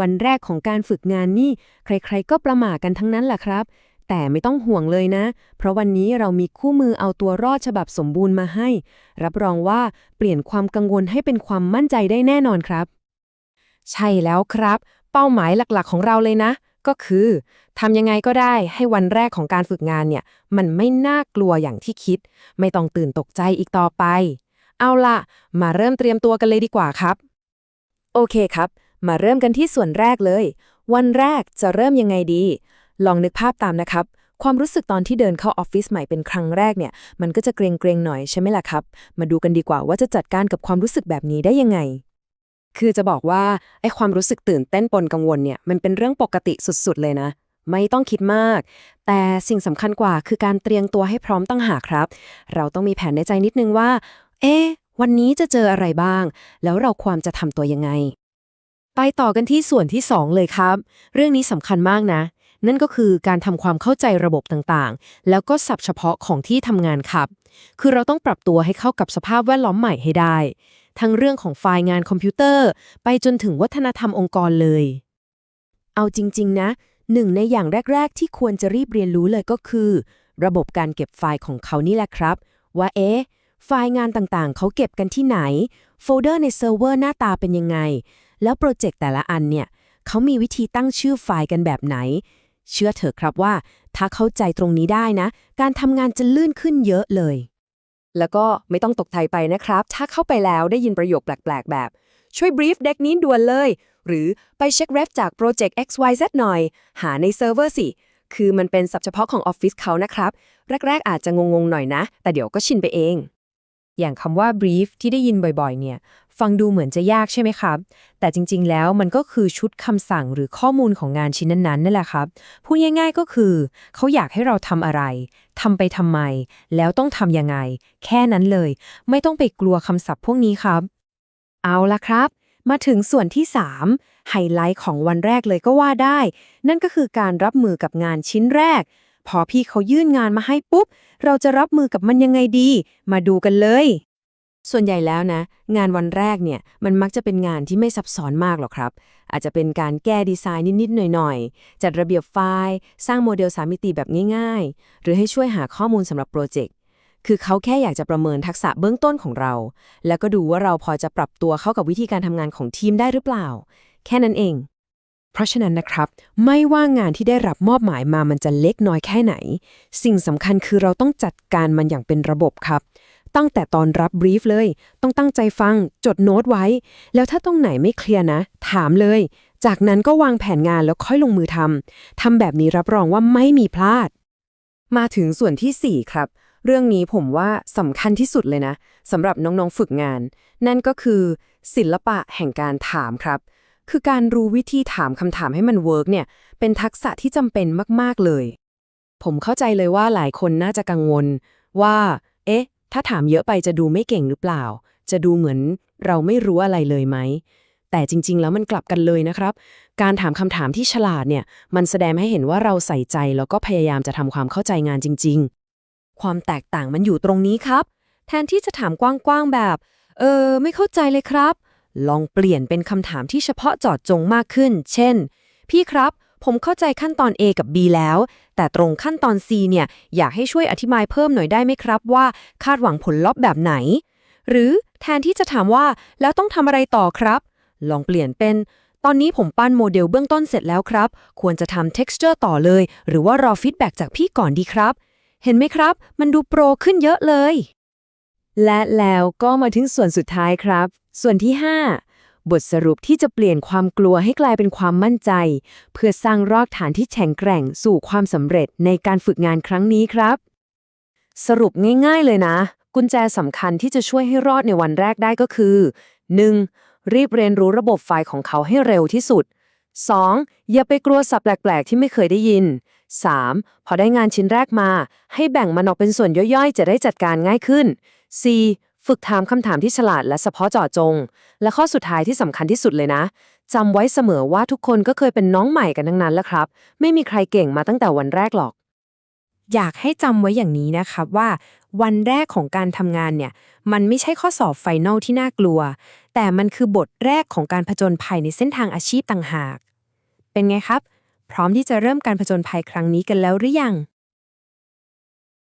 วันแรกของการฝึกงานนี่ ใครๆก็ประหม่ากันทั้งนั้นแหละครับ แต่ไม่ต้องห่วงเลยนะ เพราะวันนี้เรามีคู่มือเอาตัวรอดฉบับสมบูรณ์มาให้ รับรองว่าเปลี่ยนความกังวลให้เป็นความมั่นใจได้แน่นอนครับ ใช่แล้วครับ เป้าหมายหลักๆของเราเลยนะ ก็คือทำยังไงก็ได้ให้วันแรกของการฝึกงานเนี่ย มันไม่น่ากลัวอย่างที่คิด ไม่ต้องตื่นตกใจอีกต่อไป เอาล่ะมาเริ่มเตรียมตัวกันเลยดีกว่าครับ โอเคครับ มาเริ่มกันที่ส่วนแรกเลย วันแรกจะเริ่มยังไงดี ลองนึกภาพตามนะครับ ความรู้สึกตอนที่เดินเข้าออฟฟิศใหม่เป็นครั้งแรกเนี่ย มันก็จะเกรงๆหน่อยใช่ไหมล่ะครับ มาดูกันดีกว่าว่าจะจัดการกับความรู้สึกแบบนี้ได้ยังไง คือจะบอกว่าไอ้ความรู้สึกตื่นเต้นปนกังวลเนี่ยมันเป็นเรื่องปกติสุดๆเลยนะไม่ต้องคิดมาก แต่สิ่งสำคัญกว่าคือการเตรียมตัวให้พร้อมตั้งหากครับ เราต้องมีแผนในใจนิดนึงว่า เอ๊ะวันนี้จะเจออะไรบ้าง แล้วเราควรจะทำตัวยังไง ไปต่อกันที่ส่วนที่ 2 เลยครับ เรื่องนี้สำคัญมากนะ นั่นก็คือการทำความเข้าใจระบบต่างๆ แล้วก็ศัพท์เฉพาะของที่ทำงานครับ คือเราต้องปรับตัวให้เข้ากับสภาพแวดล้อมใหม่ให้ได้ ทั้งเรื่องของไฟล์งานคอมพิวเตอร์ ไปจนถึงวัฒนธรรมองค์กรเลย เอาจริง ๆ นะหนึ่งในอย่างแรก ๆ ที่ควรจะรีบเรียนรู้เลยก็คือ ระบบการเก็บไฟล์ของเขานี่แหละครับ ว่าเอ๊ะไฟล์งานต่างๆ เขาเก็บกันที่ไหน โฟลเดอร์ในเซิร์ฟเวอร์หน้าตาเป็นยังไง แล้วโปรเจกต์แต่ละอันเนี่ยเขามีวิธีตั้งชื่อไฟล์กันแบบไหน เชื่อเถอะครับว่า ถ้าเข้าใจตรงนี้ได้นะ การทำงานจะลื่นขึ้นเยอะเลย แล้วก็ไม่ต้องตกใจไปนะครับ ถ้าเข้าไปแล้วได้ยินประโยคแปลกๆ แบบ ช่วยบรีฟเด็กนี้ด่วนเลย หรือไปเช็คเรฟจากโปรเจกต์ XYZ หน่อย หาในเซิร์ฟเวอร์สิคือมันเป็นศัพท์เฉพาะของออฟฟิศเขานะครับ แรก ๆ อาจจะงงๆหน่อยนะ แต่เดี๋ยวก็ชินไปเอง อย่างคำว่า brief ที่ได้ยินบ่อยๆ เนี่ย ฟังดูเหมือนจะยากใช่ไหมครับ แต่จริง ๆ แล้วมันก็คือชุดคำสั่งหรือข้อมูลของงานชิ้นนั้นๆนั่นแหละครับ พูดง่ายๆ ก็คือ เขาอยากให้เราทำอะไร ทำไปทำไม แล้วต้องทำยังไง แค่นั้นเลย ไม่ต้องไปกลัวคำศัพท์พวกนี้ครับ เอาละครับ มาถึงส่วนที่ 3 ไฮไลท์ของวันแรกเลยก็ว่าได้ นั่นก็คือการรับมือกับงานชิ้นแรก พอพี่เขายื่นงานมาให้ปุ๊บ เราจะรับมือกับมันยังไงดี มาดูกันเลย ส่วนใหญ่แล้วนะ งานวันแรกเนี่ยมันมักจะเป็นงานที่ไม่ซับซ้อนมากหรอกครับ อาจจะเป็นการแก้ดีไซน์นิด ๆ หน่อย ๆ จัดระเบียบไฟล์ สร้างโมเดลสามมิติแบบง่าย ๆ หรือให้ช่วยหาข้อมูลสำหรับโปรเจกต์คือเขาแค่อยากจะประเมินทักษะเบื้องต้นของเรา แล้วก็ดูว่าเราพอจะปรับตัวเข้ากับวิธีการทำงานของทีมได้หรือเปล่า แค่นั้นเอง เพราะฉะนั้นนะครับ ไม่ว่างานที่ได้รับมอบหมายมามันจะเล็กน้อยแค่ไหน สิ่งสำคัญคือเราต้องจัดการมันอย่างเป็นระบบครับ ตั้งแต่ตอนรับบรีฟเลย ต้องตั้งใจฟัง จดโน้ตไว้ แล้วถ้าตรงไหนไม่เคลียร์นะ ถามเลย จากนั้นก็วางแผนงานแล้วค่อยลงมือทำทำแบบนี้รับรองว่าไม่มีพลาด มาถึงส่วนทีสี่4 ครับ เรื่องนี้ผมว่าสำคัญที่สุดเลยนะสำหรับน้องๆฝึกงาน นั่นก็คือ ศิลปะแห่งการถามครับ คือการรู้วิธีถามคำถามให้มันเวิร์กเนี่ย เป็นทักษะที่จำเป็นมาก ๆ เลย ผมเข้าใจเลยว่าหลายคนน่าจะกังวล ว่า เอ๊ะ ถ้าถามเยอะไปจะดูไม่เก่งหรือเปล่า จะดูเหมือนเราไม่รู้อะไรเลยไหม แต่จริง ๆ แล้วมันกลับกันเลยนะครับ การถามคำถามที่ฉลาดเนี่ย มันแสดงให้เห็นว่าเราใส่ใจแล้วก็พยายามจะทำความเข้าใจงานจริง ๆ ความแตกต่างมันอยู่ตรงนี้ครับ แทนที่จะถามกว้างๆแบบ เออ ไม่เข้าใจเลยครับ ลองเปลี่ยนเป็นคำถามที่เฉพาะเจาะจงมากขึ้น เช่น พี่ครับ ผมเข้าใจขั้นตอน A กับ B แล้ว แต่ตรงขั้นตอน C เนี่ย อยากให้ช่วยอธิบายเพิ่มหน่อยได้ไหมครับว่า คาดหวังผลลัพธ์แบบไหน หรือแทนที่จะถามว่า แล้วต้องทำอะไรต่อครับ ลองเปลี่ยนเป็น ตอนนี้ผมปั้นโมเดลเบื้องต้นเสร็จแล้วครับ ควรจะทำ texture ต่อเลย หรือว่ารอฟีดแบ็กจากพี่ก่อนดีครับ เห็นไหมครับ มันดูโปรขึ้นเยอะเลย และแล้วก็มาถึงส่วนสุดท้ายครับ ส่วนที่ 5 บทสรุปที่จะเปลี่ยนความกลัวให้กลายเป็นความมั่นใจ เพื่อสร้างรากฐานที่แข็งแกร่งสู่ความสำเร็จในการฝึกงานครั้งนี้ครับ สรุปง่ายๆเลยนะ กุญแจสำคัญที่จะช่วยให้รอดในวันแรกได้ก็คือ 1. รีบเรียนรู้ระบบไฟล์ของเขาให้เร็วที่สุด 2. อย่าไปกลัวสับแปลกๆ ที่ไม่เคยได้ยิน 3. พอได้งานชิ้นแรกมา ให้แบ่งมันออกเป็นส่วนย่อยๆ จะได้จัดการง่ายขึ้น 4. ฝึกถามคำถามที่ฉลาดและเฉพาะเจาะจง และข้อสุดท้ายที่สำคัญที่สุดเลยนะจำไว้เสมอว่าทุกคนก็เคยเป็นน้องใหม่กันทั้งนั้นแหละครับ ไม่มีใครเก่งมาตั้งแต่วันแรกหรอก อยากให้จำไว้อย่างนี้นะครับว่า วันแรกของการทำงานเนี่ย มันไม่ใช่ข้อสอบไฟนอลที่น่ากลัว แต่มันคือบทแรกของการผจญภัยในเส้นทางอาชีพต่างหาก เป็นไงครับ พร้อมที่จะเริ่มการผจญภัยครั้งนี้กันแล้วหรือยัง